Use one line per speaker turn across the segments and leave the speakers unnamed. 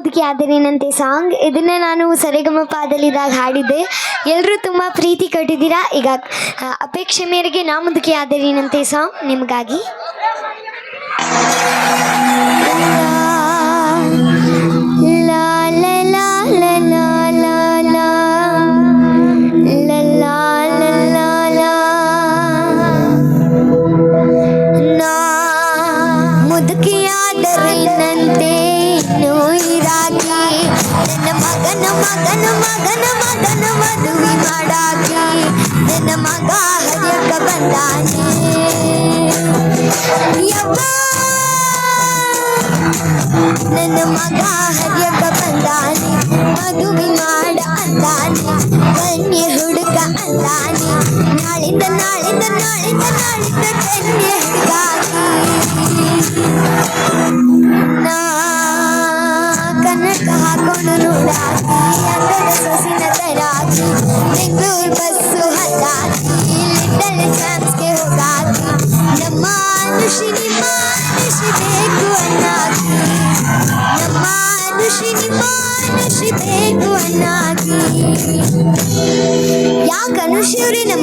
ಮುದುಕಿ ಆದರೇನಂತೆ ಸಾಂಗ್. ಇದನ್ನ ನಾನು ಸರಿಗಮ ಪಾದಲಿದಾಗ ಹಾಡಿದ್ದೆ. ಎಲ್ಲರೂ ತುಂಬ ಪ್ರೀತಿ ಕಟ್ಟಿದ್ದೀರಾ? ಈಗ ಅಪೇಕ್ಷೆ ಮೇರೆಗೆ ನಾ ಮುದುಕಿ ಆದರೇನಂತೆ ಸಾಂಗ್. ನಿಮಗಾಗಿ. ಮುದುಕಿಯಾದರೇನಂತೆ ನೋಯಿರಾಗಿ ನನ್ನ ಮಗನ ಮಗನ ಮಗನ ಮಗನ ಮದುವೆ ಮಾಡಾಗಿ ನನ್ನ ಮಗ ಹರಿಯಕ ಬಂದಾನೆ. ನನ್ನ ಮಗ ಹರಿಯಕ ಬಂದಾನೆ. ಮದುವೆ ಮಾಡ ಅಂದಾನೆ. ಕನ್ಯೆ ಹುಡುಗ ಅಂದಾನೆ. ನಾಳಿಂದ ನಾಳಿಂದ ನಾಳಿಂದ ನಾಳಿಂದ ಕನ್ಯೆ ಹುಡುಗಾಗಿ ಸೊಸಿನ ತರಾಕಿ ಬೆಂಗಳೂರು ಲಿಟಲ್ ನಮ್ಮ ಅನುಷಿ ನಿಮ್ಮ ಅನುಷಿ ಅನ್ನಾಕಿ ನಮ್ಮ ಅನ್ನಾಕಿ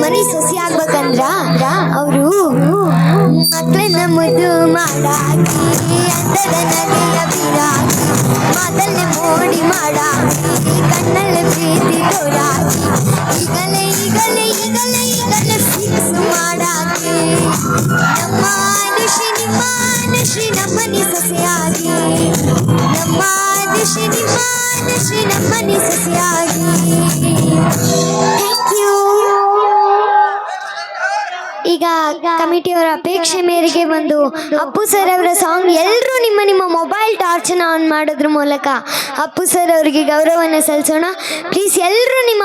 ಮನೆ ಸೊಸಿ ಆಗ್ಬೇಕಂದ್ರ ಅವರು ಮಕ್ಕಳನ್ನ ಮುದ್ದು ಮಾಡಾಕಿ ಅಂತ ನಗೆಯ ಬೀರಾಕಿ ಮೋಡಿ ಮಾಡಾಕಿ ಕಣ್ಣಲ್ಲಿ ಪ್ರೀತಿ ತೋರಾಕಿ ಈಗಲೇ ಈಗಲೇ ಈಗಲೇ ಈಗಲೇ ಫಿಕ್ಸ್ ಮಾಡಾಕಿ ನಮ್ಮ ಅನುಷಿ ನಿಮ್ಮ ಅನುಷಿ ನಮ್ಮನೆ ಸೊಸೆಯಾಗಿ ನಮ್ಮ ಅನುಷಿ ನಿಮ್ಮ ಅನುಷಿ ನಮ್ಮನೆ ಸೊಸೆಯಾಗಿ ಈಗ ಕಮಿಟಿಯವರ ಅಪೇಕ್ಷೆ ಮೇರೆಗೆ ಒಂದು ಅಪ್ಪು ಸರ್ ಅವರ ಸಾಂಗ್ ಎಲ್ಲರೂ ನಿಮ್ಮ ನಿಮ್ಮ ಮೊಬೈಲ್ ಟಾರ್ಚನ್ನ ಆನ್ ಮಾಡೋದ್ರ ಮೂಲಕ ಅಪ್ಪು ಸರ್ ಅವರಿಗೆ ಗೌರವವನ್ನು ಸಲ್ಲಿಸೋಣ. ಪ್ಲೀಸ್ ಎಲ್ಲರೂ ನಿಮ್ಮ